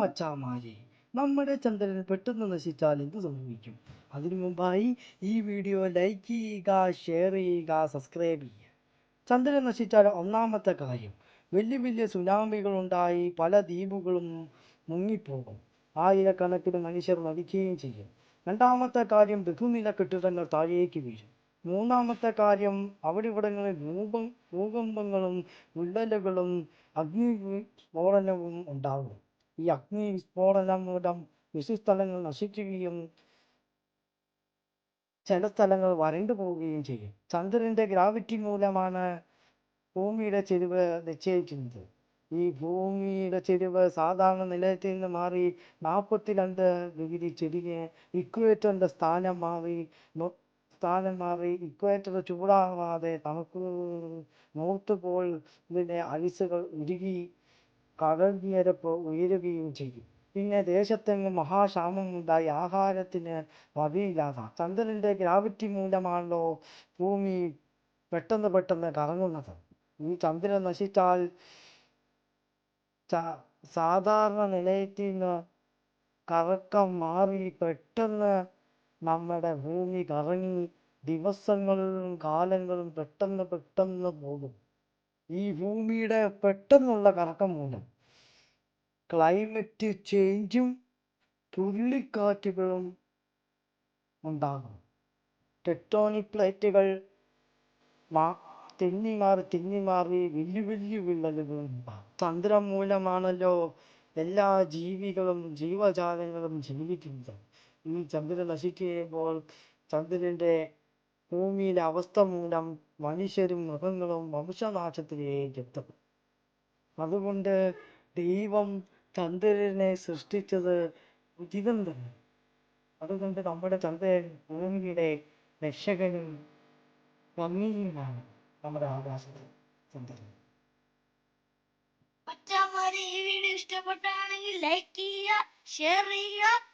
മച്ചാമാരെ നമ്മുടെ ചന്ദ്രൻ പെട്ടെന്ന് നശിച്ചാൽ എന്ത് സംഭവിക്കും? അതിനു മുമ്പായി ഈ വീഡിയോ ലൈക്ക് ചെയ്യുക ഷെയർ ചെയ്യുക സബ്സ്ക്രൈബ് ചെയ്യുക. ചന്ദ്രൻ നശിച്ചാൽ ഒന്നാമത്തെ കാര്യം വലിയ വലിയ സുനാമികളുണ്ടായി പല ദ്വീപുകളും മുങ്ങിപ്പോകും. ആയിരക്കണക്കിന് മനുഷ്യർ മരിക്കുകയും ചെയ്യും. രണ്ടാമത്തെ കാര്യം ബഹുനില കെട്ടിടങ്ങൾ താഴേക്ക് വീഴും. മൂന്നാമത്തെ കാര്യം അവിടെ ഇവിടങ്ങളിൽ ഭൂകം ഭൂകമ്പങ്ങളും വിള്ളലുകളും അഗ്നി സ്ഫോടനവും ഉണ്ടാകും. ഈ അഗ്നി സ്ഫോടനം മൂലം കൃഷിസ്ഥലങ്ങൾ നശിക്കുകയും ചില സ്ഥലങ്ങൾ വരണ്ടു പോവുകയും ചെയ്യും. ചന്ദ്രന്റെ ഗ്രാവിറ്റി മൂലമാണ് ഭൂമിയുടെ ചെരിവ് നിശ്ചയിക്കുന്നത്. ഈ ഭൂമിയുടെ ചെരിവ് സാധാരണ നിലയത്തിൽ നിന്ന് മാറി നാൽപ്പത്തിരണ്ട് ഡിഗ്രി ചെരിഞ്ഞ് ഇക്വേറ്ററിന്റെ സ്ഥാനം മാറി സ്ഥാനം മാറി ഇക്വേറ്റർ ചൂടാവാതെ തണുപ്പ് നോർത്ത് പോൾ ഇതിന്റെ ഐസുകൾ ഉരുകി കടൽ നിരപ്പ് ഉയരുകയും ചെയ്യും. പിന്നെ ദേശത്തെങ്ങും മഹാക്ഷാമമുണ്ടായി ആഹാരത്തിന് വകയില്ലാതെ ചന്ദ്രന്റെ ഗ്രാവിറ്റി മൂലമാണല്ലോ ഭൂമി പെട്ടെന്ന് പെട്ടെന്ന് കറങ്ങുന്നത്. ഈ ചന്ദ്രൻ നശിച്ചാൽ സാധാരണ നിലയത്തിൽ നിന്ന് കറക്കം മാറി പെട്ടെന്ന് നമ്മുടെ ഭൂമി കറങ്ങി ദിവസങ്ങളും കാലങ്ങളും പെട്ടെന്ന് പെട്ടെന്ന് പോകും. ഈ ഭൂമിയുടെ പെട്ടെന്നുള്ള കറക്കം മൂലം ക്ലൈമറ്റ് ചേഞ്ചും ചുഴലിക്കാറ്റുകളും ഉണ്ടാകും. ടെക്ടോണിക് പ്ലേറ്റുകൾ മാ- തെന്നി മാറി തെന്നി മാറി വലിയ വലിയ വിള്ളലുകൾ ചന്ദ്രൻ മൂലമാണല്ലോ എല്ലാ ജീവികളും ജീവജാലങ്ങളും ജീവിക്കുന്നത്. ഈ ചന്ദ്രൻ നശിക്കുമ്പോൾ ചന്ദ്രന്റെ ഭൂമിയിലെ അവസ്ഥ മൂലം മനുഷ്യരും മൃഗങ്ങളും വംശനാശത്തിലേക്ക് അതുകൊണ്ട് ദൈവം ചന്ദ്രനെ സൃഷ്ടിച്ചത് ഉചിതം തന്നെ അതുകൊണ്ട് നമ്മുടെ ചന്ദ്രൻ ഭൂമിയുടെ രക്ഷകനും ഭംഗിയുമാണ് നമ്മുടെ ആകാശത്തിൽ ചന്ദ്രൻ. ഇഷ്ടപ്പെട്ടാണെങ്കിൽ ലൈക്ക് ചെയ്യുക ഷെയർ ചെയ്യുക.